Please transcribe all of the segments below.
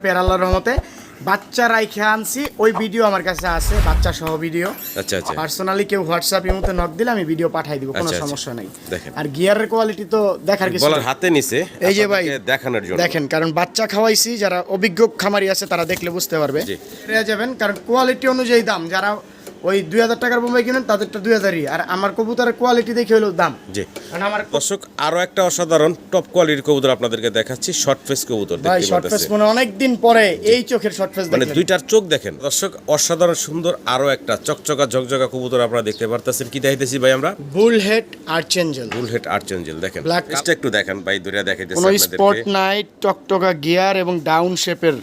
Pair আল্লাহর রহমতে। বাচ্চা রাইখে আনছি ওই ভিডিও আমার কাছে আছে বাচ্চা সহ ভিডিও আচ্ছা আচ্ছা। পার্সোনালি কেউ হোয়াটসঅ্যাপ এর মধ্যে নক দিলে আমি ভিডিও পাঠাই দিব কোনো আচ্ছা, আচ্ছা। সমস্যা নাই। দেখেন। আর গিয়ারের কোয়ালিটি তো দেখার কিছু বলার হাতে নিছে এই যে ভাই দেখানোর জন্য। দেখেন কারণ বাচ্চা খাওয়াইছি যারা অভিজ্ঞ খামারি আছে তারা দেখলে বুঝতে পারবে। যাবেন কারণ কোয়ালিটি অনুযায়ী দাম যারা ওই দুই হাজার টাকার বোম্বাই কিনেন তাদেরটা দুই হাজারই। আর আমার কবুতরের কোয়ালিটি দেখে হলো দাম। জি। কারণ আমার দর্শক আরও একটা অসাধারণ টপ কোয়ালিটির কবুতর আপনাদেরকে দেখাচ্ছি শর্ট ফেস কবুতর ভাই শর্ট ফেস মনে অনেক দিন পরে এই চোখের শর্ট ফেস মানে দুইটার চোখ দেখেন। দর্শক অসাধারণ সুন্দর আরও একটা চকচকা ঝকঝকা কবুতর আপনারা দেখতে পারতেছেন। কি দেখাইতেছি ভাই আমরা? Bull head archangel bullhead archangel দেখেন এটা একটু দেখেন ভাই দূরে দেখাইতেছি কোনো স্পট নাই টকটকা গিয়ার এবং ডাউন শেপের।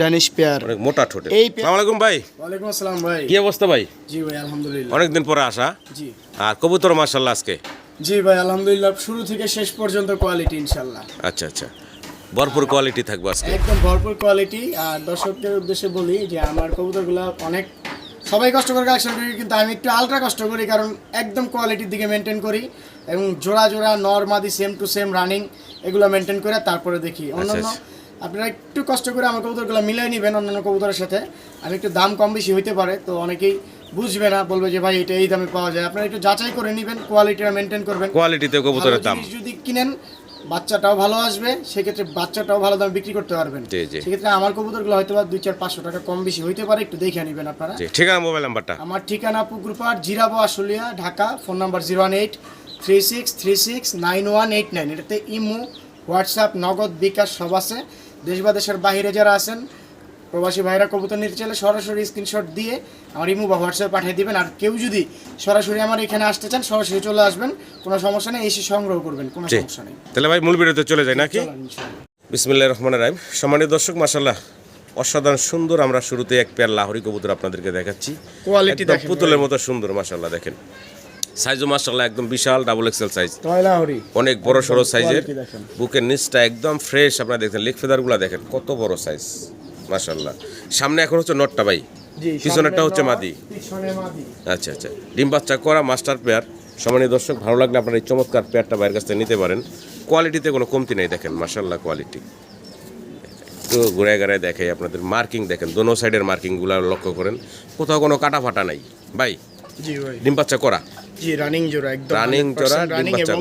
ড্যানিশ পেয়ার অনেক মোটা ঠোঁটে। আসসালামু আলাইকুম ভাই। ওয়ালাইকুম আসসালাম ভাই। কি অবস্থা ভাই? জি ভাই আলহামদুলিল্লাহ। অনেকদিন পরে আসা। জি। আর কবুতর মার্শাল্লাহ আজকে? জি ভাই আলহামদুলিল্লাহ শুরু থেকে শেষ পর্যন্ত কোয়ালিটি ইনশাল্লাহ আচ্ছা আচ্ছা। ভরপুর কোয়ালিটি থাকবে আজকে। একদম ভরপুর কোয়ালিটি আর দর্শকদের উদ্দেশ্যে বলি যে আমার কবুতরগুলো অনেক সবাই কষ্ট করে কালেকশন করি কিন্তু আমি একটু আলট্রা কষ্ট করি কারণ একদম কোয়ালিটির দিকে মেনটেন করি এবং জোড়া জোড়া নর্মাদি সেম টু সেম রানিং এগুলো মেনটেন করে তারপরে দেখি। অন্যান্য আচ্ছা। আপনারা একটু কষ্ট করে আমার কবুতরগুলো মিলাই নেবেন অন্যান্য কবুতরের সাথে। আর একটু দাম কম বেশি হইতে পারে তো অনেকেই বুঝবে না বলবে যে ভাই এটা এই দামে পাওয়া যায়। আপনারা একটু যাচাই করে নেবেন কোয়ালিটিটা মেনটেন করবেন। কোয়ালিটিতে কবুতরের দাম। যদি কিনেন বাচ্চাটাও ভালো আসবে সেক্ষেত্রে বাচ্চাটাও ভালো দামে বিক্রি করতে পারবেন। সেক্ষেত্রে আমার কবুতরগুলো হয়তো বা দুই চার পাঁচশো টাকা কম বেশি হইতে পারে একটু দেখে নেবেন আপনারা। ঠিকানা মোবাইল নাম্বারটা আমার ঠিকানা পুকুরপাড় Zirabo Ashulia Dhaka phone number zero one eight three six three six nine one eight nine এটাতে ইমো হোয়াটসঅ্যাপ নগদ বিকাশ সব আছে। দেশ বা দেশের বাইরে যারা আছেন প্রবাসী ভাইরা কবুতর নিতে চাইলে সরাসরি স্ক্রিনশট দিয়ে আমার ইমো বা হোয়াটসঅ্যাপে পাঠিয়ে দিবেন। আর কেউ যদি সরাসরি আমার এখানে আসতে চান সরাসরি চলে আসবেন। কোনো সমস্যা নেই এসে সংগ্রহ করবেন কোনো সমস্যা নেই। তাহলে ভাই মূল ভিডিওতে চলে যায় নাকি। বিসমিল্লাহ রহমান রাহিম। সম্মানিত দর্শক মাসাল্লাহ অসাধারণ সুন্দর আমরা শুরুতে এক পেয়ার লাহরি কবুতর আপনাদেরকে দেখাচ্ছি। কোয়ালিটি পুতুলের মতো সুন্দর মাসাল্লাহ দেখেন। সাইজও মাসাল্লাহ একদম বিশাল ডাবল এক্সেল সাইজ অনেক বড় সড়ো সাইজের বুকের নিচটা একদম ফ্রেশ আপনারা দেখেন লেগ ফেদারগুলো দেখেন কত বড় সাইজ মাসাল্লাহ সামনে এখন হচ্ছে নটটা ভাই। পিছনেরটা হচ্ছে মাদি। আচ্ছা আচ্ছা। ডিম বাচ্চা করা মাস্টার পেয়ার সম্মানীয় দর্শক ভালো লাগলে আপনারা এই চমৎকার পেয়ারটা বাইরের কাছ থেকে নিতে পারেন। কোয়ালিটিতে কোনো কমতি নেই দেখেন মার্শাল্লাহ কোয়ালিটি একটু ঘুরে ঘুরায় দেখে আপনাদের মার্কিং দেখেন দোনো সাইডের মার্কিংগুলো লক্ষ্য করেন। কোথাও কোনো কাটা ফাটা নাই। ভাই। ডিম বাচ্চা করা। জি রানিং জোড়া একদম রানিং জোড়া, রানিং এবং।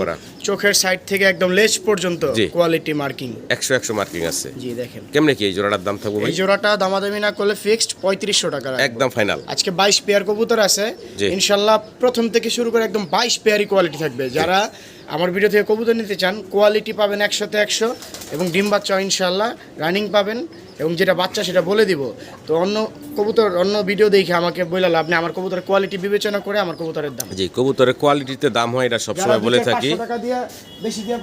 চোখের সাইড থেকে একদম লেজ পর্যন্ত। কোয়ালিটি মার্কিং একশো একশো মার্কিং আছে। জি দেখেন। কেমনে কি এই জোড়াটার দাম থাকব এই জোড়াটা দামাদামি না করলে ফিক্সড পঁয়ত্রিশশো টাকা একদম ফাইনাল আজকে বাইশ পেয়ার কবুতর আছে। ইনশাআল্লাহ প্রথম থেকে শুরু করে একদম বাইশ পেয়ারই কোয়ালিটি থাকবে। যারা আমার ভিডিও থেকে কবুতর নিতে চান কোয়ালিটি পাবেন একশোতে একশো এবং ডিম বাচ্চা ইনশাল্লাহ রানিং পাবেন এবং যেটা বাচ্চা সেটা বলে দিব। তো অন্য কবুতর অন্য ভিডিও দেখে আমাকে বললাম আপনি আমার কবুতরের কোয়ালিটি বিবেচনা করে আমার কবুতরের দাম। জি কবুতরের কোয়ালিটিতে দাম হয় এটা সবসময় বলে থাকি।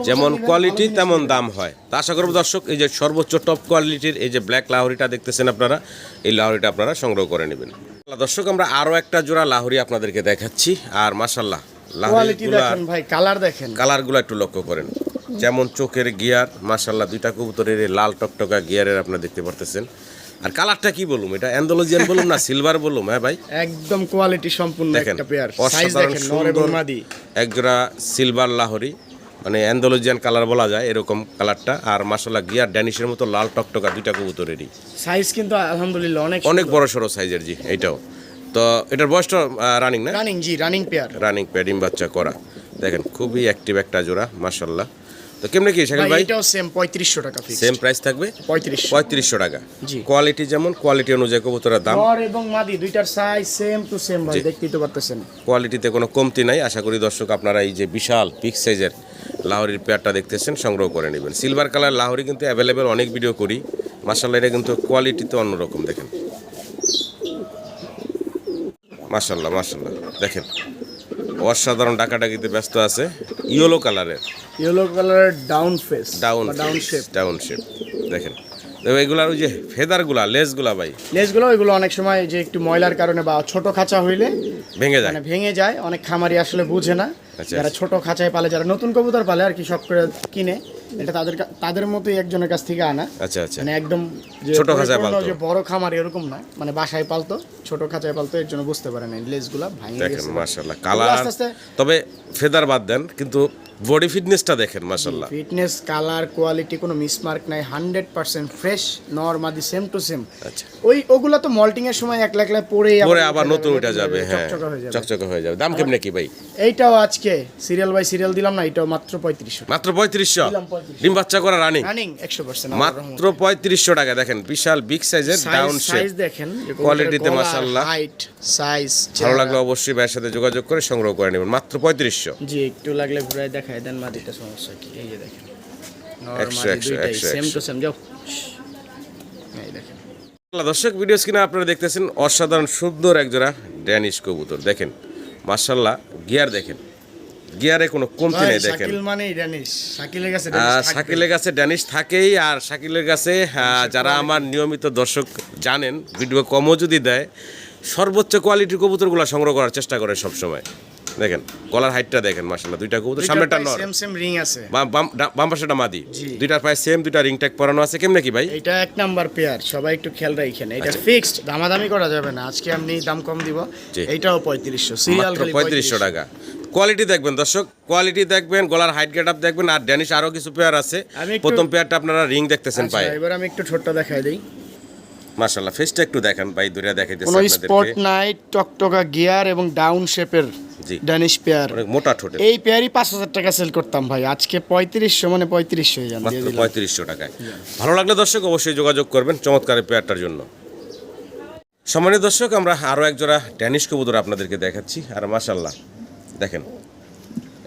যেমন কোয়ালিটি তেমন দাম হয়। তা আশা করব দর্শক এই যে সর্বোচ্চ টপ কোয়ালিটির এই যে ব্ল্যাক লাহরিটা দেখতেছেন আপনারা এই লাহরিটা আপনারা সংগ্রহ করে নেবেন। দর্শক আমরা আরও একটা জোড়া লাহরি আপনাদেরকে দেখাচ্ছি। আর মাশাল্লাহ কোয়ালিটি দেখেন ভাই কালার দেখেন। কালারগুলো একটু লক্ষ্য করেন। যেমন চোখের গিয়ার মাশাল্লাহ দুইটা কবুতরের লাল টকটকা গিয়ারের আপনারা দেখতে পারতেছেন। আর কালারটা কি বলুম এটা অ্যান্ডোলজিয়ান বলুম না সিলভার বলুম হ্যাঁ ভাই? একদম কোয়ালিটি সম্পূর্ণ দেখেন একটা পেয়ার সাইজ দেখেন নর এবং মাদি। একজোড়া সিলভার লাহরি মানে অ্যান্ডোলজিয়ান কালার বলা যায় এরকম কালারটা আর মাসাল্লাহ গিয়ার ড্যানিশের মতো লাল টকটকা দুইটা কবুতরেরই। সাইজ কিন্তু আলহামদুলিল্লাহ অনেক অনেক বড় সড়ো সাইজের জি এইটাও। তো এটার বয়সটা রানিং না? রানিং জি রানিং পেয়ার রানিং প্যাডিং বাচ্চা করা। দেখেন খুবই অ্যাক্টিভ একটা জোড়া মাসাল্লাহ তো কেমনে কি শাকিল ভাই এটাও সেম পঁয়ত্রিশশো টাকা ফিক্স সেম প্রাইস থাকবে? পঁয়ত্রিশশো। পঁয়ত্রিশশো টাকা। জি। কোয়ালিটি যেমন কোয়ালিটি অনুযায়ী কবুতরের দাম। নর এবং মাদি দুইটার সাইজ সেম টু সেম ভাই দেখতেই তো পারতেছেন। কোয়ালিটিতে কোনো কমতি নাই। আশা করি দর্শক আপনারা এই যে বিশাল পিক সাইজের লাহরির পেয়ারটা দেখতেছেন সংগ্রহ করে নেবেন। সিলভার কালার লাহরি কিন্তু অ্যাভেলেবেল অনেক ভিডিও করি। মাসাল্লাহ এটা কিন্তু কোয়ালিটিতে অন্যরকম দেখেন। মাসাল্লাহ মাসাল্লাহ দেখেন অসাধারণ ডাকাডাকিতে ব্যস্ত আছে ইয়েলো কালারের। ইয়েলো কালারের down face down down shape. Down shape. দেখেন তো এগুলার ওই যে ফেদারগুলা লেসগুলা ভাই। লেজগুলো ওইগুলো অনেক সময় যে একটু ময়লার কারণে বা ছোট খাঁচা হইলে ভেঙে যায়। মানে ভেঙে যায় অনেক খামারি আসলে বুঝে না। আচ্ছা, যারা ছোট খাঁচায় পালে যারা নতুন কবুতর পালে আর কি শখ করে কিনে এটা তাদের তাদের মতোই একজনের কাছ থেকে আনা। আচ্ছা আচ্ছা। মানে একদম ছোট খাঁচায় পালতো। যে বড় খামার এরকম না মানে বাসায় পালতো ছোট খাঁচায় পালতো এর জন্য বুঝতে পারে না লেজগুলা ভাঙে গেছে। মাশাআল্লাহ কালার তবে ফেদার বাদ দেন কিন্তু বডি ফিটনেসটা দেখেন মাসাল্লাহ ফিটনেস কালার কোয়ালিটি কোনো মিসমার্ক নাই হান্ড্রেড পার্সেন্ট ফ্রেশ নর্মাদি সেম টু সেম। আচ্ছা। ওই ওগুলো তো মল্টিং এর সময় একলা একলা পরে পরে আবার নতুন উঠে যাবে হ্যাঁ। চকচকা হয়ে যাবে। দাম কেমনে কি ভাই? এইটাও আজকে সিরিয়াল বাই সিরিয়াল দিলাম না এটাও মাত্র পঁয়ত্রিশশো। মাত্র পঁয়ত্রিশশো? দিলাম 35 ডিম বাচ্চা করা রানিং রানিং একশো পার্সেন্ট মাত্র পঁয়ত্রিশশো টাকা দেখেন বিশাল বিগ সাইজের ডাউন সাইজ দেখেন কোয়ালিটিতে মাশাআল্লাহ। হাইট সাইজ ভালো লাগলে অবশ্যই ভাইয়ের সাথে যোগাযোগ করে সংগ্রহ করে নেবেন। মাত্র পঁয়ত্রিশশো জি একটু লাগলে ঘুরাই দেখায় দেন মাটিটা সমস্যা কি? এই যে দেখেন একশো, একশো, একশো, সেম টু সেম যাও এই দেখেন। দর্শক ভিডিও স্ক্রিনে আপনারা দেখতেছেন অসাধারণ সুন্দর একজোড়া ড্যানিশ কবুতর। দেখেন মার্শাল্লাহ গিয়ার দেখেন। গিয়ারে কোনো কমতি নেই দেখেন। শাকিলের কাছে ড্যানিশ থাকেই আর শাকিলের কাছে যারা আমার নিয়মিত দর্শক জানেন ভিডিও কমও যদি দেয় সর্বোচ্চ কোয়ালিটির কবুতরগুলো সংগ্রহ করার চেষ্টা করে সবসময়। দেখেন গলার হাইটটা দেখেন মার্শাল্লাহ দুইটা কবুতর সামনেটা নর। সেম সেম রিং আছে। বাম- বাম পাশেটা মাদি। দুইটার প্রায় সেম দুইটা রিং ট্যাগ পরানো আছে কেমনে কি ভাই? এটা এক নাম্বার পেয়ার সবাই একটু খেয়াল রাখেন এটা আচ্ছা। ফিক্সড দামাদামি করা যাবে না। আজকে আমি দাম কম দিব। এইটাও পঁয়ত্রিশশো সিরিয়াল মাত্র পঁয়ত্রিশশো টাকা। কোয়ালিটি দেখবেন দর্শক কোয়ালিটি দেখবেন গলার হাইট গেট আপ দেখবেন আর ড্যানিশ আরও কিছু পেয়ার আছে। প্রথম পেয়ারটা আপনারা রিং দেখতেছেন আচ্ছা পায়ে। এবার আমি একটু ছোটটা দেখাই দিই। মাশাল্লাহ ফেসটা একটু দেখেন ভাই দূরে কোনো স্পট আপনাদেরকে নাই টকটকা গিয়ার এবং ডাউন শেপের ড্যানিশ পেয়ার অনেক মোটা ঠোঁটে এই পেয়ারই পাঁচ হাজার টাকা সেল করতাম ভাই। আজকে পঁয়ত্রিশশো মানে পঁয়ত্রিশশো হয়ে যান দিয়ে মাত্র দিলাম। পঁয়ত্রিশশো টাকায়। ভালো লাগলে দর্শক অবশ্যই যোগাযোগ করবেন চমৎকার পেয়ারটার জন্য। সম্মানিত দর্শক আমরা আরও এক জোড়া ড্যানিশ কবুতর আপনাদেরকে দেখাচ্ছি। আর মাশাল্লাহ দেখেন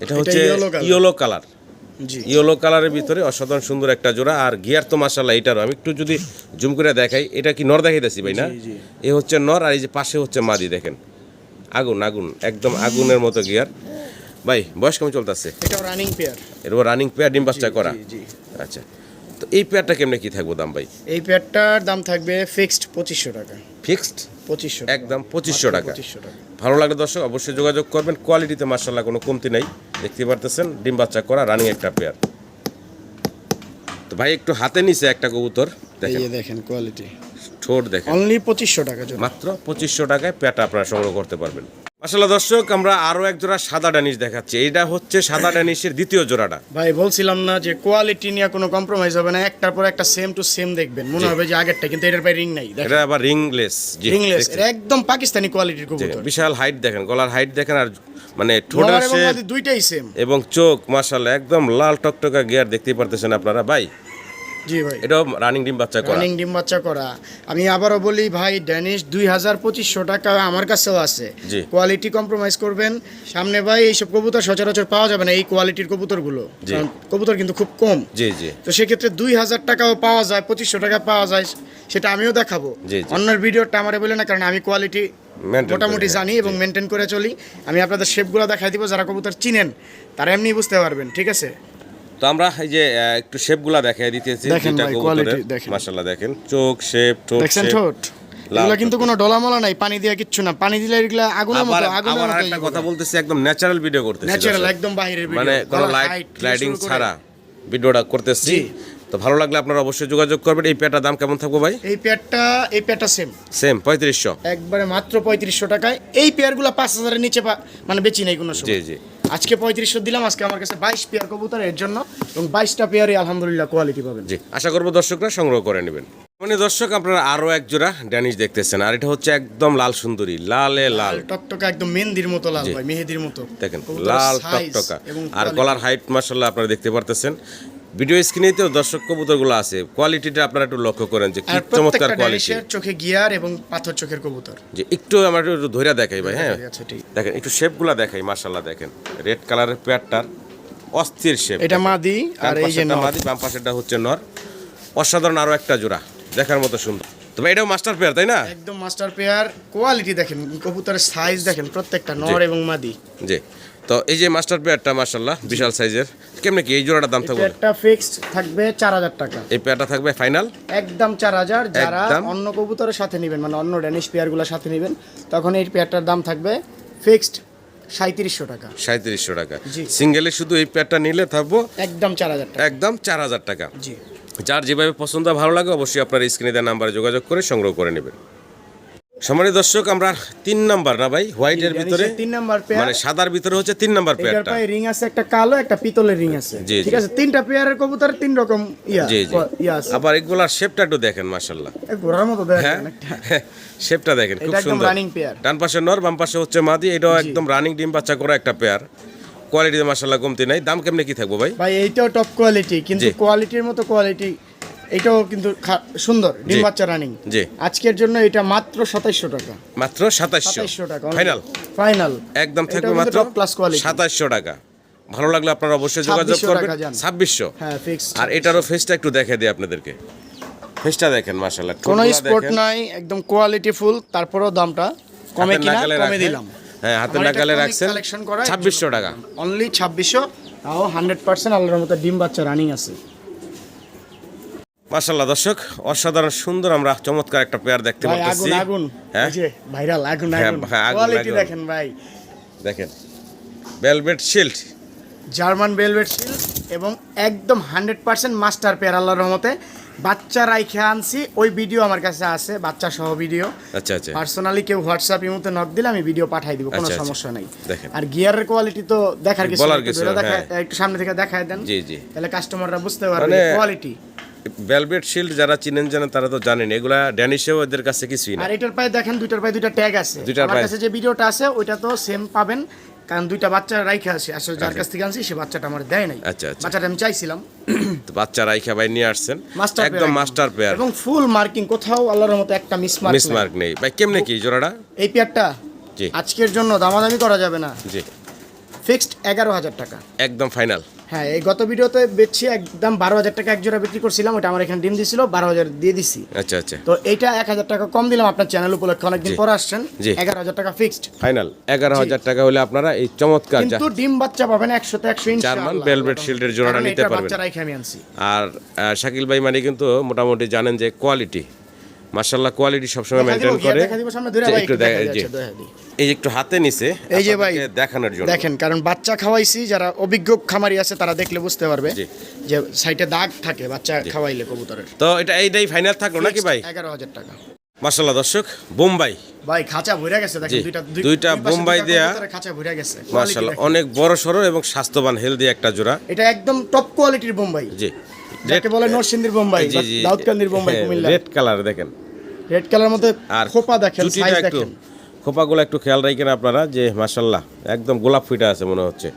এটা হচ্ছে। ইয়েলো কালার ইয়েলো কালারের ভিতরে অসাধারণ সুন্দর একটা জোড়া। আর গিয়ার তো মাশাল্লাহ এটারও। আমি একটু যদি জুম করে দেখাই এটা কি নর দেখাইতেছি ভাই না। এ হচ্ছে নর আর এই যে পাশে হচ্ছে মাদি দেখেন। আগুন আগুন একদম আগুনের মতো গিয়ার ভাই বয়স কেমন চলতেছে? এটাও রানিং পেয়ার এরপর রানিং পেয়ার ডিম বাচ্চা করা। আচ্ছা। তো এই পেয়ারটা কেমনে কি থাকব দাম ভাই? এই পেয়ারটার দাম থাকবে ফিক্সড পঁচিশশো টাকা। ফিক্সড পঁচিশশো একদম পঁচিশশো টাকা। পঁচিশশো টাকা। ভালো লাগলে দর্শক অবশ্যই যোগাযোগ করবেন। কোয়ালিটিতে মার্শাল্লাহ কোনো কমতি নাই। দেখতে পারতেছেন ডিম বাচ্চা করা রানিং একটা পেয়ার তো ভাই একটু হাতে নিছে একটা কবুতর দেখেন। দেখেন কোয়ালিটি ঠোঁট দেখেন। অনলি পঁচিশশো টাকা মাত্র পঁচিশশো টাকায় পেয়ারটা আপনারা সংগ্রহ করতে পারবেন। মাসাল্লাহ দর্শক আমরা আরও এক জোড়া সাদা ড্যানিশ দেখাচ্ছি। এটা হচ্ছে সাদা ড্যানিশের দ্বিতীয় জোড়াটা। ভাই বলছিলাম না যে কোয়ালিটি নিয়ে কোনো কম্প্রোমাইজ হবে না একটার পর একটা সেম টু সেম দেখবেন। মনে হবে যে আগেরটা কিন্তু এটার পায়ে রিং নাই এটা আবার রিংলেস জি রিংলেস একদম পাকিস্তানি কোয়ালিটির কবুতর। বিশাল হাইট দেখেন গলার হাইট দেখেন আর মানে ঠোঁটের শেপ দুইটাই সেম এবং চোখ মাশাল্লাহ একদম লাল টকটকা গিয়ার দেখতেই পারতেছেন আপনারা। ভাই জি ভাই। এটাও রানিং ডিম বাচ্চা করা। রানিং ডিম বাচ্চা করা। আমি আবারও বলি ভাই ড্যানিশ দুই হাজার পঁচিশশো টাকা আমার কাছেও আছে। কোয়ালিটি কম্প্রোমাইজ করবেন। সামনে ভাই এইসব কবুতর সচরাচর পাওয়া যাবে না এই কোয়ালিটির কবুতরগুলো। কবুতর কিন্তু খুব কম। জি জি। তো সেক্ষেত্রে দুই হাজার টাকাও পাওয়া যায় পঁচিশশো টাকা পাওয়া যায় সেটা আমিও দেখাবো। অন্যের ভিডিওটা আমারে বলে না কারণ আমি কোয়ালিটি মোটামুটি জানি এবং মেনটেন করে চলি। আমি আপনাদের শেপগুলো দেখাই দিব যারা কবুতর চিনেন তারা এমনি বুঝতে পারবেন ঠিক আছে? তো আমরা এই যে একটু শেপগুলা দেখাই দিতেছি দেখেন দুইটা কবুতরের। দেখেন। মাশাআল্লাহ দেখেন। চোখ শেপ ঠোঁট shape। ঠোঁট? এগুলো কিন্তু। কোনো ডলামলা নাই পানি দিয়ে কিচ্ছু না। পানি দিলে এগুলো আগুনের মতো আগুনের মতো একটা কথা বলতেছি একদম ন্যাচারাল ভিডিও করতেছি ন্যাচারাল একদম বাইরের ভিডিও মানে কোনো লাইট লাইটিং ছাড়া ভিডিওটা করতেছি। তো ভালো লাগলে আপনারা অবশ্যই যোগাযোগ করবেন। এই পেয়ারটার দাম কেমন থাকব ভাই? এই পেয়ারটা এই পেয়ারটা সেম সেম পঁয়ত্রিশশো। একবারে মাত্র পঁয়ত্রিশশো টাকায়। এই পেয়ারগুলো পাঁচ হাজারের নিচে পা- মানে বেচি নাই কোনো জি জি। আজকে পঁয়ত্রিশশো দিলাম আজকে আমার কাছে বাইশ পেয়ার কবুতর এর জন্য এবং বাইশটা পেয়ারই আলহামদুলিল্লাহ কোয়ালিটি পাবেন। জি আশা করব দর্শকরা সংগ্রহ করে নেবেন। মানে দর্শক আপনারা আরও এক জোড়া ড্যানিশ দেখতেছেন আর এটা হচ্ছে একদম লাল সুন্দরী লালে লাল টকটকা একদম মেহেদির মতো লাল ভাই মেহেদির মতো। দেখেন লাল টকটকা। আর কলার গলার হাইট মাশাআল্লাহ আপনারা দেখতে পারতেছেন। ভিডিও স্ক্রিনেতেও দর্শক কবুতরগুলো আছে। কোয়ালিটিটা আপনারা একটু লক্ষ্য করেন যে কি চমৎকার কোয়ালিটি চোখে গিয়ার এবং পাথর চোখের কবুতর। যে একটু আমার একটু ধৈর্য দেখাই ভাই হ্যাঁ? আচ্ছা দেখেন একটু শেপগুলো দেখাই দেখেন। রেড কালারের অস্থির শেপ এটা মাদি আর এই যে। মাদি বাম পাশেটা হচ্ছে নর। অসাধারণ আরও একটা জোড়া দেখার মতো সুন্দর। তবে এটাও মাস্টার পেয়ার তাই না? একদম মাস্টার পেয়ার কোয়ালিটি দেখেন কবুতরের সাইজ দেখেন প্রত্যেকটা নর এবং মাদি। জি। তো এই যে মাস্টার পেয়ারটা মার্শাল্লাহ বিশাল সাইজের। কেমনে কি এই জোড়াটার দাম থাকবে? পেয়ারটা ফিক্সড থাকবে চার হাজার টাকা। এই পেয়ারটা থাকবে ফাইনাল একদম চার হাজার যারা একদম। অন্য কবুতরের সাথে নেবেন মানে অন্য ড্যানিশ পেয়ারগুলোর সাথে নেবেন তখন এই পেয়ারটার দাম থাকবে ফিক্সড সাঁত্রিশশো টাকা। সাঁত্রিশশো টাকা। জি। সিঙ্গেলে শুধু এই নিলে থাকব? একদম চার হাজার টাকা। একদম চার হাজার টাকা। জি। যার যেভাবে পছন্দ ভালো লাগে অবশ্যই আপনার স্ক্রিনে দেওয়া নাম্বারে যোগাযোগ করে সংগ্রহ করে নেবেন। সম্মানিত দর্শক আমরা তিন নাম্বার না ভাই? হোয়াইটের ভিতরে তিন নাম্বার পেয়ার মানে সাদার ভিতরে হচ্ছে তিন নাম্বার পেয়ারটা পায়ে রিং আছে একটা কালো একটা পিতলের রিং আছে। ঠিক আছে? তিনটা পেয়ারের কবুতর তিন রকম ইয়া জি জি। ইয়া আছে। আবার এগুলার শেপটা একটু দেখেন মাশাল্লাহ এ ঘোড়ার মতো দেখেন হ্যাঁ? একটা। শেপটা দেখেন খুব সুন্দর। running pair। ডান পাশে নর বাম পাশে হচ্ছে মাদি এটাও একদম রানিং ডিম বাচ্চা করা একটা পেয়ার কোয়ালিটিতে মাশাল্লাহ কমতি নাই। দাম কেমনে কি থাকব ভাই? ভাই এইটাও টপ কোয়ালিটি কিন্তু কোয়ালিটির মতো কোয়ালিটি এটাও কিন্তু সুন্দর ডিম বাচ্চা রানিং জি। আজকের জন্য এটা মাত্র টাকা। মাত্র টাকা ফাইনাল ফাইনাল একদম থাকবে মাত্র প্লাস কোয়ালিটি টাকা। ভালো লাগলে আপনারা অবশ্যই যোগাযোগ করবেন। হ্যাঁ ফিক্স আর এটারও ফেসটা একটু দেখে দিই আপনাদেরকে। ফেসটা দেখেন কোনো স্পট নাই একদম কোয়ালিটি ফুল তারপরেও দামটা কমে কিনা কমে দিলাম। হ্যাঁ হাতের নাগালে রাখছেন। কালেকশন করা ছাব্বিশশো টাকা। অনলি ছাব্বিশশো তাও হান্ড্রেড পার্সেন্ট আল্লাহর মতো ডিম বাচ্চা রানিং আছে। মাশাল্লাহ দর্শক অসাধারণ সুন্দর আমরা চমৎকার একটা পেয়ার দেখতে পাচ্ছি আগুন আগুন। হ্যাঁ? ভাইরাল আগুন হ্যাঁ, আগুন। হ্যাঁ, কোয়ালিটি দেখেন ভাই। দেখেন velvet shield German velvet seal এবং একদম হান্ড্রেড পার্সেন্ট মাস্টার পেয়ার আল্লাহর রহমতে। বাচ্চা রাইখে আনছি ওই ভিডিও আমার কাছে আছে বাচ্চা সহ ভিডিও আচ্ছা আচ্ছা। পার্সোনালি কেউ হোয়াটসঅ্যাপ ইমোতে নক দিলে আমি ভিডিও পাঠাই দিব কোনো আচ্ছা, আচ্ছা। সমস্যা নাই। আর গিয়ারের কোয়ালিটি তো দেখার কিছু একটু সামনে থেকে দেখায় দেন। জি জি। তাহলে কাস্টমাররা বুঝতে পারবে মানে- কোয়ালিটি ভেলভেট শিল্ড যারা চিনেন জানেন তারা তো জানেন এগুলা ড্যানিশেও এদের কাছে কিছুই না। আর এটার পায়ে দেখেন দুইটার পায়ে দুইটা ট্যাগ আছে। দুইটার পায়ে- কাছে যে ভিডিওটা আছে ওইটা তো সেম পাবেন কারণ দুইটা বাচ্চা রাইখা আছে। আসলে যার কাছ থেকে আনছি সে বাচ্চাটা আমার দেয় নাই। আচ্ছা, আচ্ছা। বাচ্চাটা আমি চাইছিলাম। তো বাচ্চা রাইখা ভাই নিয়ে আসছেন। একদম মাস্টার পেয়ার এবং ফুল মার্কিং কোথাও আল্লাহর মতো একটা মিস মার্ক মিস মার্ক নেই। ভাই কেমনে কি জোড়াটা? এই পেয়ারটা জি। আজকের জন্য দামাদামি করা যাবে না। জি। ফিক্সড এগারো হাজার টাকা। একদম ফাইনাল হ্যাঁ এই গত ভিডিওতে বেচছি একদম বারো হাজার টাকা এক জোড়া বিক্রি করছিলাম ওটা আমার এখানে ডিম দিছিল বারো হাজার দিয়ে দিছি। আচ্ছা আচ্ছা। তো এইটা এক হাজার টাকা কম দিলাম আপনার চ্যানেল উপলক্ষে অনেকদিন। পরে আসছেন এগারো হাজার টাকা ফিক্সড ফাইনাল এগারো হাজার টাকা হলে আপনারা এই চমৎকার কিন্তু ডিম বাচ্চা পাবেন একশোতে একশো জার্মান shield এর জোড়াটা নিতে পারবেন। বাচ্চা রাইখে আমি আনছি। আর শাকিল ভাই মানে কিন্তু মোটামুটি জানেন যে কোয়ালিটি মার্শাল্লাহ কোয়ালিটি সবসময় মেনটেন করে। দেখা দিব সামনে ধরে একটু একটু দেখা এই একটু হাতে নিছে এই যে ভাই, দেখানোর জন্য। দেখেন কারণ বাচ্চা খাওয়াইছি যারা অভিজ্ঞ খামারি আছে তারা দেখলে বুঝতে পারবে যে সাইডে দাগ থাকে বাচ্চা খাওয়াইলে কবুতরের। তো এটা এইটাই ফাইনাল থাকল নাকি ভাই? এগারো হাজার টাকা। দর্শক বোম্বাই। ভাই খাঁচা ভরে গেছে দেখেন দুইটা দুইটা বোম্বাই দেয়া। খাঁচা ভরে গেছে অনেক বড় সড়ো এবং স্বাস্থ্যবান হেলদি একটা জোড়া। এটা একদম টপ কোয়ালিটির বোম্বাই। জি। যাকে বলে নরসিংদীর বোম্বাই দাউদকান্দির বোম্বাই কুমিল্লা রেড কালার দেখেন। রেড কালার মধ্যে আর খোপা দেখেন সাইজ দেখেন। খোপাগুলো একটু খেয়াল রাখেন আপনারা যে মার্শাল্লাহ একদম গোলাপ ফুইটা আছে মনে হচ্ছে।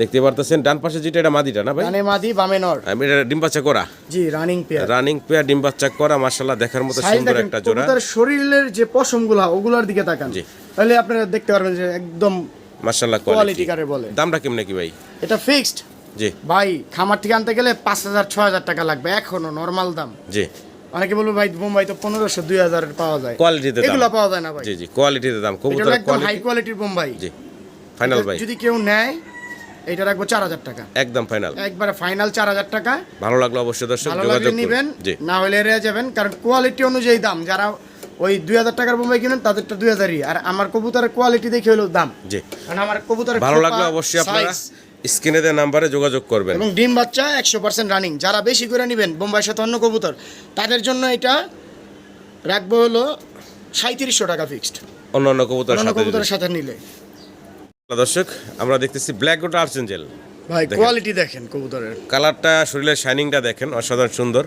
দেখতে পারতেছেন ডান পাশে যেটা এটা মাদিটা না ভাই? মাদি বামে নর। আমি এটা ডিম বাচ্চা করা? জি রানিং পেয়ার রানিং পেয়ার ডিম বাচ্চা করা মার্শাল্লাহ দেখার মতো সুন্দর একটা জোড়া। কবুতরের শরীরের যে পশমগুলা ওগুলোর দিকে তাকান। জি। তাহলে আপনারা দেখতে পারবেন যে একদম মার্শাল্লাহ কোয়ালিটি কারে বলে। দামটা কেমনে কি ভাই? এটা ফিক্সড জি। ভাই খামার থেকে আনতে গেলে পাঁচ হাজার ছয় হাজার টাকা লাগবে এখনও নরমাল দাম। জি। অনেকে বলব ভাই বোম্বাই তো পনেরোশো দুই হাজার পাওয়া যায়। কোয়ালিটিতে এগুলো পাওয়া যায় না ভাই। জি জি কোয়ালিটিতে দাম। হাই কোয়ালিটির বোম্বাই। জি ফাইনাল ভাই। যদি কেউ নেয় এটা রাখব চার হাজার টাকা। একদম ফাইনাল একবারে ফাইনাল চার হাজার টাকা। ভালো লাগল অবশ্যই দর্শক যোগাযোগ নিবেন না হলে এড়িয়ে যাবেন কারণ কোয়ালিটি অনুযায়ী দাম। যারা ওই দুই হাজার টাকার বোম্বাই কিনেন তাদেরটা দুই হাজারই। আর আমার কবুতরের কোয়ালিটি দেখে হলো দাম। জি। কারণ আমার কবুতরের ভালো লাগলে অবশ্যই আপনারা। স্ক্রিনে দেওয়া নাম্বারে যোগাযোগ করবেন। এবং ডিম বাচ্চা একশো পার্সেন্ট রানিং যারা বেশি করে নেবেন বোম্বাই সাথে অন্য কবুতর তাদের জন্য এটা রাখব হলো সাঁত্রিশশো টাকা ফিক্সড অন্য অন্য কবুতর সাথে কবুতরের সাথে নিলে। দর্শক আমরা দেখতেছি ব্ল্যাক গোটা আর্সেঞ্জেল ভাই কোয়ালিটি দেখেন কবুতরের। কালারটা শরীরের শাইনিংটা দেখেন অসাধারণ সুন্দর।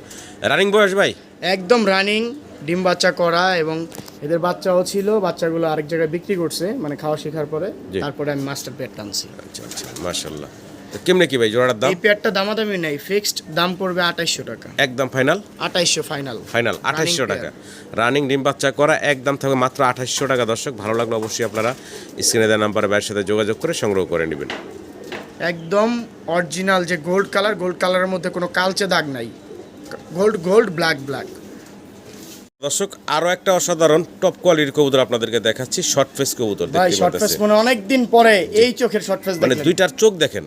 রানিং বয়স ভাই? একদম রানিং ডিম বাচ্চা করা এবং এদের বাচ্চাও ছিল বাচ্চাগুলো আরেক জায়গায় বিক্রি করছে মানে খাওয়া শেখার পরে। তারপরে আমি মাস্টার পেট টানছি। আচ্ছা আচ্ছা মার্শাল্লাহ তো কেমনে কি ভাই জোড়াটার দাম? এই পেয়ারটা দামাদামি নেই ফিক্সড দাম পড়বে আঠাইশশো টাকা। একদম ফাইনাল আঠাইশশো ফাইনাল ফাইনাল আঠাইশশো টাকা। রানিং ডিম বাচ্চা করা একদম থাকবে মাত্র আঠাইশশো টাকা। দর্শক ভালো লাগল অবশ্যই আপনারা স্ক্রিনে দেওয়া নাম্বারে ভাইয়ের সাথে যোগাযোগ করে সংগ্রহ করে নেবেন। একদম অরিজিনাল যে গোল্ড কালার গোল্ড কালারের মধ্যে কোনো কালচে দাগ নাই। গোল্ড গোল্ড ব্ল্যাক ব্ল্যাক দর্শক আরও একটা অসাধারণ টপ কোয়ালিটির কবুতর আপনাদেরকে দেখাচ্ছি শর্ট ফেস কবুতর ভাই শর্ট ফেস মানে অনেক দিন পরে এই চোখের শর্ট ফেস মানে দুইটার চোখ দেখেন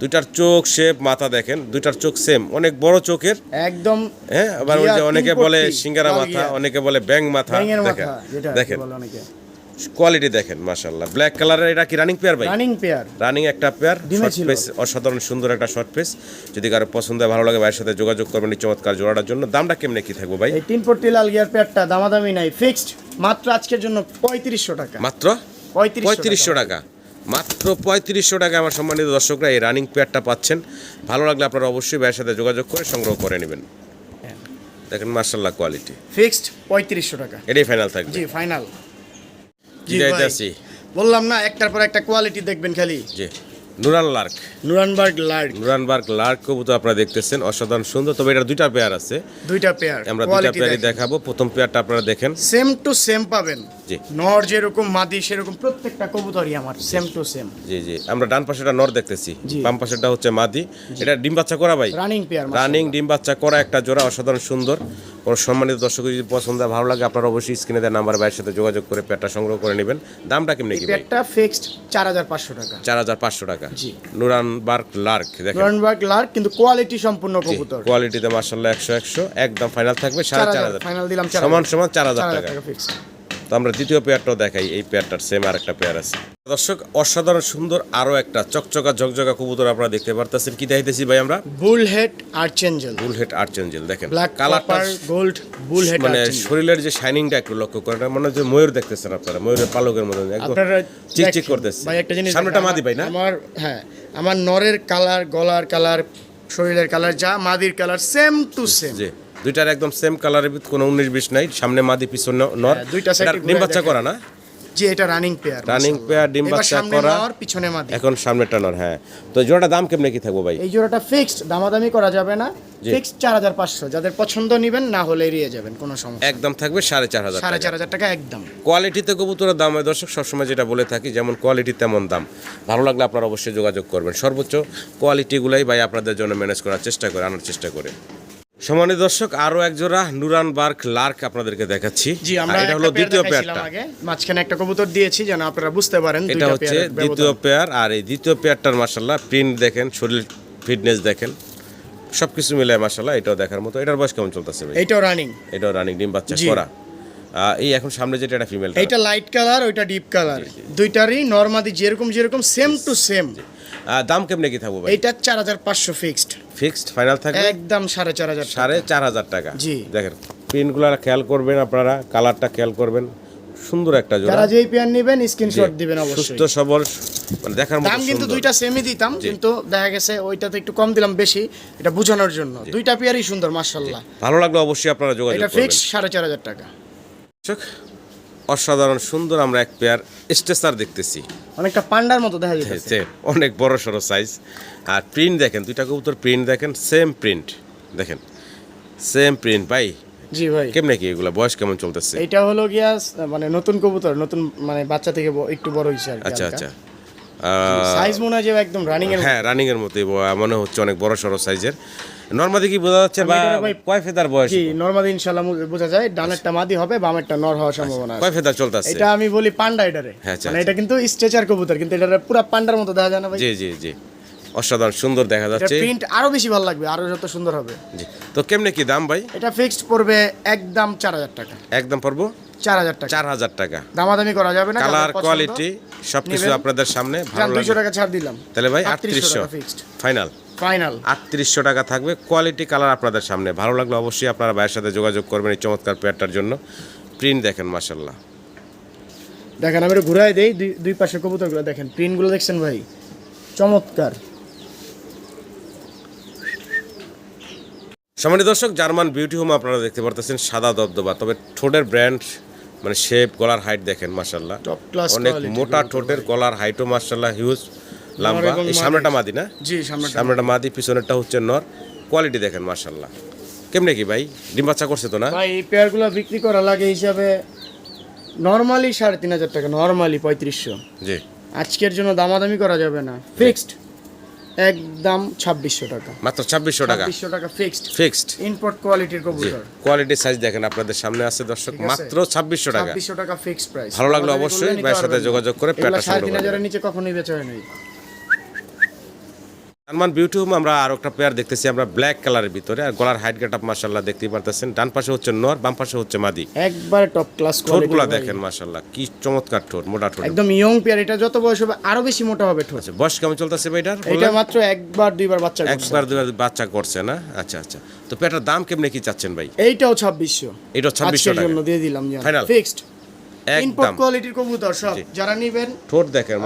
দুইটার চোখ শেপ মাথা দেখেন দুইটার চোখ সেম অনেক বড় চোখের। একদম হ্যাঁ আবার ওই যে অনেকে বলে সিঙ্গারা মাথা অনেকে বলে ব্যাং মাথা দেখেন দেখেন। বলে অনেকে। কোয়ালিটি দেখেন মাশাআল্লাহ। ব্ল্যাক কালারের এটা কি রানিং পেয়ার ভাই? রানিং পেয়ার রানিং একটা পেয়ার শর্ট। পেস অসাধারণ সুন্দর একটা শর্ট পেস যদি কারও পছন্দ হয় ভালো লাগে ভাইয়ের সাথে যোগাযোগ করবেন এই চমৎকার জোড়াটার জন্য। দামটা কেমনে কি থাকব ভাই? এই তিন পট্টি লাল গিয়ার পেয়ারটা দামাদামি নাই ফিক্সড মাত্র আজকের জন্য পঁয়ত্রিশশো টাকা। মাত্র? পঁয়ত্রিশশো পঁয়ত্রিশশো টাকা। মাত্র পঁয়ত্রিশশো টাকা আমার সম্মানিত দর্শকরা এই রানিং পেয়ারটা পাচ্ছেন। ভালো লাগলে আপনারা অবশ্যই ভাইয়ের সাথে যোগাযোগ করে সংগ্রহ করে নেবেন। হ্যাঁ। দেখেন মার্শাল্লাহ কোয়ালিটি ফিক্সড পঁয়ত্রিশশো টাকা। এটাই ফাইনাল থাকবে। জি ফাইনাল কি যাইতে আছি বললাম না একটার পর একটা কোয়ালিটি দেখবেন খালি। জি। Nuremberg lark. Nuremberg lark. Nuremberg lark কবুতর আপনারা দেখতেছেন অসাধারণ সুন্দর। তবে এটা দুইটা পেয়ার আছে। দুইটা পেয়ার আমরা দুইটা পেয়ারই দেখাবো প্রথম পেয়ারটা আপনারা দেখেন। সেম টু সেম পাবেন। জি। নর যেরকম মাদি সেরকম প্রত্যেকটা কবুতরই আমার সেম টু সেম জি জি। আমরা ডান পাশেটা নর দেখতেছি বাম পাশেটা হচ্ছে মাদি। এটা ডিম বাচ্চা করা ভাই? রানিং পেয়ার রানিং ডিম বাচ্চা করা একটা জোড়া অসাধারণ সুন্দর। কোনো সম্মানিত দর্শক যদি পছন্দ হয়, ভালো লাগে আপনারা অবশ্যই স্ক্রিনে দেওয়া নাম্বার ভাইয়ের সাথে যোগাযোগ করে পেয়ারটা সংগ্রহ করে নেবেন। দামটা কেমনি কি পেয়ারটা ফিক্সড চার হাজার পাঁচশো টাকা। চার হাজার পাঁচশো টাকা। জি। নুরানবার্গ লার্ক দেখেন। নুরানবার্গ লার্ক কিন্তু কোয়ালিটি সম্পূর্ণ কবুতর। কোয়ালিটিতে মাশাআল্লাহ একশো একশো একদম ফাইনাল থাকবে সাড়ে চার হাজার ফাইনাল দিলাম সমান সমান চার হাজার চার হাজার টাকা। টাকা তো আমরা দ্বিতীয় পেয়ারটাও দেখাই এই পেয়ারটার সেম আর একটা পেয়ার আছে। দর্শক অসাধারণ সুন্দর আরও একটা চকচকা ঝকঝকা কবুতর আপনারা দেখতে পারতেছেন। কি দেখাইতেছি ভাই আমরা? Bull head archangel. Bullhead archangel দেখেন। ব্ল্যাক কালারটা গোল্ড বুল হেড মানে শরীরের যে শাইনিংটা একটু লক্ষ্য করেন মনে হচ্ছে ময়ূর দেখতেছেন আপনারা ময়ূরের পালকের মতো একদম আপনারা চিকচিক দেখেন, করতেছে। ভাই একটা জিনিস সামনেটা মাদি ভাই না? আমার হ্যাঁ আমার নরের কালার গলার কালার শরীরের কালার যা মাদির কালার সেম টু সেম জি দুইটার একদম সেম কালারের কোনো উনিশ বিশ নাই সামনে মাদি পিছনে নর। হ্যাঁ, দুইটা side এটার এ ডিম ঘুরে বাচ্চা করা না? জি এটা রানিং পেয়ার রানিং পেয়ার ডিম বাচ্চা করা পিছনে মাদি। এখন সামনে টানার হ্যাঁ। তো জোড়াটা দাম কেমনে কি থাকব ভাই? এই জোড়াটা ফিক্সড দামাদামি করা যাবে না। ফিক্সড চার হাজার পাঁচশো। যাদের পছন্দ নিবেন না হলে এড়িয়ে যাবেন কোনো সমস্যা একদম থাকবে সাড়ে চার হাজার সাড়ে টাকা। চার হাজার টাকা একদম। কোয়ালিটিতে কবুতরের দাম হয় দর্শক সবসময় যেটা বলে থাকি যেমন কোয়ালিটি তেমন দাম। ভালো লাগলে আপনারা অবশ্যই যোগাযোগ করবেন। সর্বোচ্চ কোয়ালিটিগুলাই ভাই আপনাদের জন্য ম্যানেজ করার চেষ্টা করে আনার চেষ্টা করে। সমানিত দর্শক আরও এক জোড়া নুরান বার্ক লার্ক আপনাদেরকে দেখাচ্ছি। জি আমরা এটা হলো দ্বিতীয় পেয়ারটা মাঝখানে একটা কবুতর দিয়েছি যেন আপনারা বুঝতে পারেন এটা হচ্ছে দ্বিতীয় পেয়ার আর এই দ্বিতীয় পেয়ারটার মার্শাল্লাহ প্রিন্ট দেখেন শরীর ফিটনেস দেখেন সব কিছু মিলে মার্শাল্লাহ এটাও দেখার মতো। এটার বয়স কেমন চলতেছে ভাই? এইটাও রানিং এটাও রানিং ডিম বাচ্চা। করা এই এখন সামনে যেটা এটা ফিমেল এইটা লাইট কালার ওইটা ডিপ কালার দুইটারই নর্মাদি যেরকম যেরকম সেম টু সেম দাম কেমনে কি থাকব ভাই? এইটা চার হাজার পাঁচশো ফিক্সড ফিক্সড ফাইনাল থাকবে? একদম সাড়ে চার হাজার সাড়ে চার হাজার টাকা? জি। দেখেন প্রিন্টগুলো খেয়াল করবেন আপনারা কালারটা খেয়াল করবেন। সুন্দর একটা জোড়া। যারা যেই পেয়ার নেবেন স্ক্রিনশট দিবেন অবশ্যই। সুস্থ সবল মানে দেখার মতো দাম কিন্তু দুইটা সেমই দিতাম কিন্তু দেখা গেছে ওইটাতে একটু কম দিলাম বেশি এটা বোঝানোর জন্য। দুইটা পেয়ারই সুন্দর মার্শাল্লাহ ভালো লাগল অবশ্যই আপনারা যোগাযোগ এটা করবেন। ফিক্স সাড়ে চার হাজার টাকা। দর্শক, অসাধারণ সুন্দর আমরা এক পেয়ার স্টেসার দেখতেছি। অনেকটা পান্ডার মতো দেখা যাচ্ছে অনেক বড় সড়ো সাইজ আর প্রিন্ট দেখেন দুইটা কবুতর প্রিন্ট দেখেন সেম প্রিন্ট দেখেন সেম প্রিন্ট ভাই। জি ভাই। কেমনে কি এগুলা বয়স কেমন চলতেছে? এটা হলো গিয়া মানে নতুন কবুতর নতুন মানে বাচ্চা থেকে একটু বড় আর আচ্ছা আচ্ছা। সাইজ মনে হয় যে একদম রানিং এর হ্যাঁ রানিং এর মতোই মনে হচ্ছে অনেক বড় সড়ো সাইজের নর্মাদি কি বোঝা যাচ্ছে বা কয় ফেদার বয়স? জি নরমালি ইনশাআল্লাহ বোঝা যায় ডানেরটা মাদি হবে বামেরটা নর হওয়ার সম্ভাবনা আছে। কয় ফেদার চলতেছে? এটা আমি বলি পান্ডা এটারে। হ্যাঁ, আচ্ছা, মানে এটা কিন্তু স্ট্রেচার কবুতর কিন্তু এটা পুরো পান্ডার মতো দেখা যায় না ভাই। জি জি জি। অসাধারণ সুন্দর দেখা যাচ্ছে। প্রিন্ট আরও বেশি ভালো লাগবে আরও যত সুন্দর হবে। জি। তো কেমনে কি দাম ভাই? এটা ফিক্সড পড়বে একদম চার হাজার টাকা। একদম পড়ব? চার হাজার টাকা। চার হাজার টাকা। দামাদামি করা যাবে না কালার কোয়ালিটি সবকিছু আপনাদের সামনে ভালো দুইশো টাকা ছাড় দিলাম। তাহলে ভাই আটত্রিশশো ফাইনাল ফাইনাল আটত্রিশশো টাকা থাকবে কোয়ালিটি কালার আপনাদের সামনে। ভালো লাগলে অবশ্যই আপনারা ভাইয়ের সাথে যোগাযোগ করবেন এই চমৎকার পেয়ারটার জন্য। প্রিন্ট দেখেন মাসাল্লাহ দেখেন আমি ঘুরাই দেই দুই দুই পাশে কবুতরগুলো দেখেন। প্রিন্টগুলো দেখছেন ভাই? চমৎকার। সম্মানিত দর্শক জার্মান বিউটি হোম আপনারা দেখতে পারতেছেন সাদা দবদবা। তবে ঠোঁটের ব্র্যান্ড মানে শেপ গলার হাইট দেখেন মাসাল্লাহ অনেক মোটা ঠোঁটের গলার হাইটও মাসাল্লাহ হিউজ লম্বা। এই সামনেটা মাদি না? জি সামনে সামনেটা মাদি পিছনেরটা হচ্ছে নর। কোয়ালিটি দেখেন মাসাল্লাহ কেমনে কি ভাই? ডিম বাচ্চা করছে তো না? ভাই এই পেয়ারগুলো বিক্রি করা লাগে হিসাবে নর্মালি সাড়ে তিন হাজার টাকা নর্মালি পঁয়ত্রিশশো। জি। আজকের জন্য দামাদামি করা যাবে না। ফিক্সড একদম ছাব্বিশশো টাকা। মাত্র ছাব্বিশশো টাকা? ছাব্বিশশো টাকা ফিক্সড ফিক্সড ইম্পোর্ট কোয়ালিটির কবুতর। কোয়ালিটি সাইজ দেখেন আপনাদের সামনে আছে দর্শক মাত্র ছাব্বিশশো টাকা। ছাব্বিশশো টাকা ফিক্সড প্রাইস ভালো লাগল অবশ্যই ভাইয়ের সাথে যোগাযোগ করে পেয়ারটা সাড়ে তিন। হাজারের নিচে কখনোই বেচা হয় নাই। সালমান বিউটি হোম আমরা আরও একটা পেয়ার দেখতেছি আমরা ব্ল্যাক কালারের ভিতরে। আর গলার হাইট গেট আপ মাসাল্লাহ দেখতেই পারতেছেন। ডান পাশে হচ্ছে নর বাম পাশে হচ্ছে মাদি। একবারে টপ ক্লাস ঠোঁটগুলা দেখেন মাসাল্লাহ কি চমৎকার ঠোঁট মোটা ঠোঁট। একদম ইয়ং পেয়ার এটা যত বয়স হবে আরও বেশি মোটা হবে ঠোঁট। আচ্ছা বয়স কেমন চলতেছে ভাইটার এটা মাত্র একবার দুইবার বাচ্চা একবার দুবার বাচ্চা করছে না? আচ্ছা আচ্ছা। তো পেয়ারটার দাম কেমনে কি চাচ্ছেন ভাই? এইটাও ছাব্বিশশো। এটা ছাব্বিশশো আজকের টাকা। জন্য দিয়ে দিলাম Final? ফিক্সড কোয়ালিটির কবুতর সব যারা নিবেন। ঠোঁট দেখেন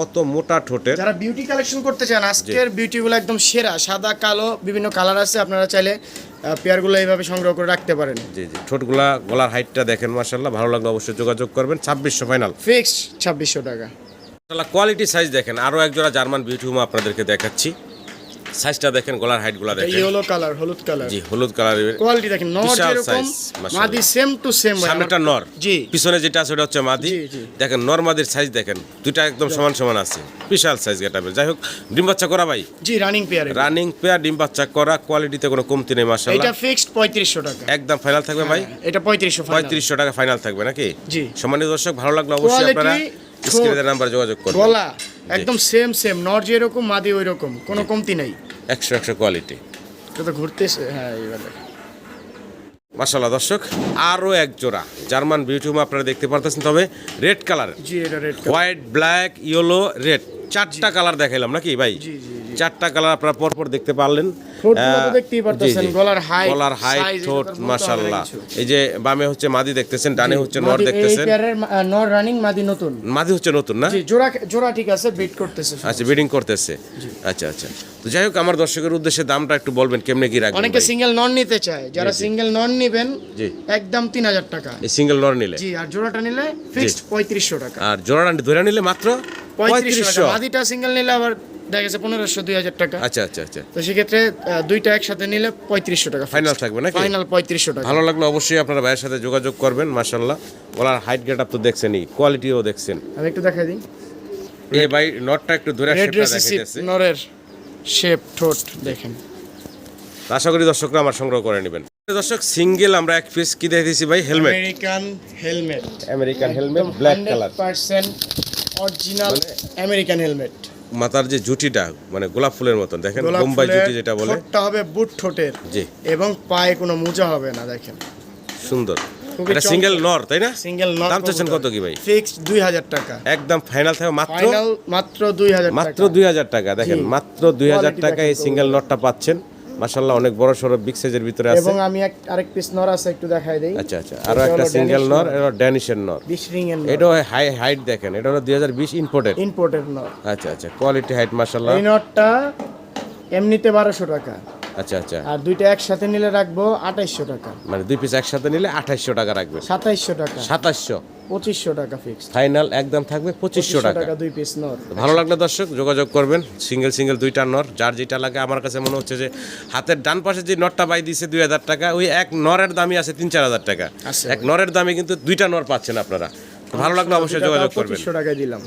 কত মোটা ঠোঁটের। যারা বিউটি কালেকশন করতে চান আজকের বিউটিগুলো একদম সেরা সাদা কালো বিভিন্ন কালার আছে আপনারা চাইলে পেয়ারগুলো এইভাবে সংগ্রহ করে রাখতে পারেন। জি জি ঠোঁটগুলা গলার হাইটটা দেখেন ভালো লাগলে অবশ্যই যোগাযোগ করবেন। ছাব্বিশশো ফাইনাল ফিক্সড ছাব্বিশশো টাকা। কোয়ালিটি সাইজ দেখেন আরও এক জোড়া জার্মান বিউটি হুমা আপনাদেরকে দেখাচ্ছি। সাইজটা দেখেন গলার হাইটগুলা দেখেন। ইয়েলো কালার হলুদ কালার জি হলুদ কালারের কোয়ালিটি দেখেন নর যেরকম মাদি সেম টু সেম সামনেটা নর। জি। পিছনে যেটা আছে ওটা হচ্ছে মাদি। দেখেন নর মাদির সাইজ দেখেন দুইটা একদম সমান সমান আছে। বিশাল সাইজ গেটাবের যাই হোক ডিম বাচ্চা করা ভাই? জি রানিং পেয়ার রানিং পেয়ার ডিম বাচ্চা করা কোয়ালিটিতে কোনো কমতি নেই মাশাল্লাহ এটা ফিক্সড পঁয়ত্রিশশো টাকা। একদম ফাইনাল থাকবে ভাই? এটা পঁয়ত্রিশশো পঁয়ত্রিশশো টাকা ফাইনাল থাকবে নাকি? জি। সম্মানিত দর্শক ভালো লাগল অবশ্যই আপনারা ঠোঁট, স্ক্রিনের নাম্বার যোগাযোগ করবেন। গলা। একদম সেম সেম নর যেরকম মাদি ওই রকম কোনো কমতি নেই। একশো একশো কোয়ালিটি এটা তো ঘুরতে হ্যাঁ এইবারে মাশাল্লাহ দর্শক আরও এক জোড়া জার্মান বিউটিউম আপনারা দেখতে পারতেছেন তবে রেড কালার জি এটা red white black yellow red চারটা কালার দেখাইলাম নাকি ভাই? জি, জি, চারটা কালার আপনারা পরপর দেখতে পারলেন। গলার গলার ঠোঁট। এই যে বামে হচ্ছে মাদি দেখতেছেন ডানে হচ্ছে নর দেখতেছেন। নর রানিং মাদি নতুন। মাদি হচ্ছে নতুন না? জোড়া জোড়া ঠিক আছে বিট করতেছে আচ্ছা বিডিং করতেছে। আচ্ছা আচ্ছা। তো যাই হোক আমার দর্শকের উদ্দেশ্যে দামটা একটু বলবেন কেমনে কি রাখবেন অনেকে সিঙ্গেল নন নিতে চায়। যারা সিঙ্গেল নন নিবেন জি। একদম তিন হাজার টাকা। এই সিঙ্গেল নর নিলে? জি আর জোড়াটা নিলে ফিক্সড পঁয়ত্রিশশো টাকা। আর জোড়া ধরে নিলে মাত্র পঁয়ত্রিশশো পঁয়ত্রিশশো। টাকা মাদিটা সিঙ্গেল নিলে আবার দেখা গেছে পনেরোশো দুই হাজার টাকা। আচ্ছা আচ্ছা আচ্ছা। তো সেক্ষেত্রে দুইটা একসাথে নিলে পঁয়ত্রিশশো টাকা ফাইনাল থাকবে নাকি? ফাইনাল পঁয়ত্রিশশো টাকা। ভালো লাগল অবশ্যই আপনারা ভাইয়ের সাথে যোগাযোগ করবেন মাশাল্লাহ ওনার হাইট গেট আপ তো দেখছেনই কোয়ালিটিও দেখছেন। আমি একটু দেখাই দিই। এই ভাই নটটা একটু ধরে নরের শেপ ঠোঁট দেখেন। আশা করি দর্শকরা আমার সংগ্রহ করে নেবেন। দর্শক সিঙ্গেল আমরা এক পিস কি দিয়েছি ভাই? Helmet American helmet American helmet black colour percent original American helmet মাথার যে জুটিটা মানে গোলাপ ফুলের মতন দেখেন বোম্বাই জুটি যেটা বলে। ওটা হবে বুট ঠোঁটের জি। এবং পায়ে কোনো মোজা হবে না দেখেন। সুন্দর। এটা সিঙ্গেল নর তাই না? সিঙ্গেল নর দাম চাচ্ছেন কত কি ভাই? ফিক্সড দুই হাজার টাকা। একদম ফাইনাল থাকে মাত্র ফাইনাল মাত্র দুই হাজার মাত্র টাকা। দুই হাজার টাকা দেখেন মাত্র দুই হাজার Quality টাকা এই সিঙ্গেল নরটা পাচ্ছেন। মাসাল্লাহ অনেক বড় সড়ো বিগ সাইজের ভিতরে আছে। এবং আমি এক আরেক পিস নর আছে একটু দেখাই দেই। আচ্ছা আচ্ছা আর একটা সিঙ্গেল নর এটা ড্যানিশের নর। বিশ রিং এর এটা হাই হাইট দেখেন এটা হলো দুই হাজার বিশ ইম্পোর্টেড ইম্পোর্টেড নর। আচ্ছা আচ্ছা কোয়ালিটি হাইট মাশাআল্লাহ। এই নরটা এমনিতে 1200 টাকা। আচ্ছা আচ্ছা। আর দুইটা একসাথে নিলে রাখব আঠাইশশো টাকা। মানে দুই পিস একসাথে নিলে আঠাইশশো টাকা রাখবে। সাতাইশশো টাকা। সাতাশশো পঁচিশশো টাকা ফিক্সড ফাইনাল একদম থাকবে পঁচিশশো টাকা। টাকা দুই পিস নর। ভালো লাগলে দর্শক যোগাযোগ করবেন সিঙ্গেল সিঙ্গেল দুইটা নর। যার যেটা লাগে আমার কাছে মনে হচ্ছে যে হাতের ডান পাশে যে নটটা বাই দিয়েছে দুই হাজার টাকা ওই এক নরের দামই আছে তিন চার হাজার টাকা। এক নরের দামে কিন্তু দুইটা নর পাচ্ছেন আপনারা। ভালো লাগলে অবশ্যই যোগাযোগ করবেন। টাকায় দিলাম।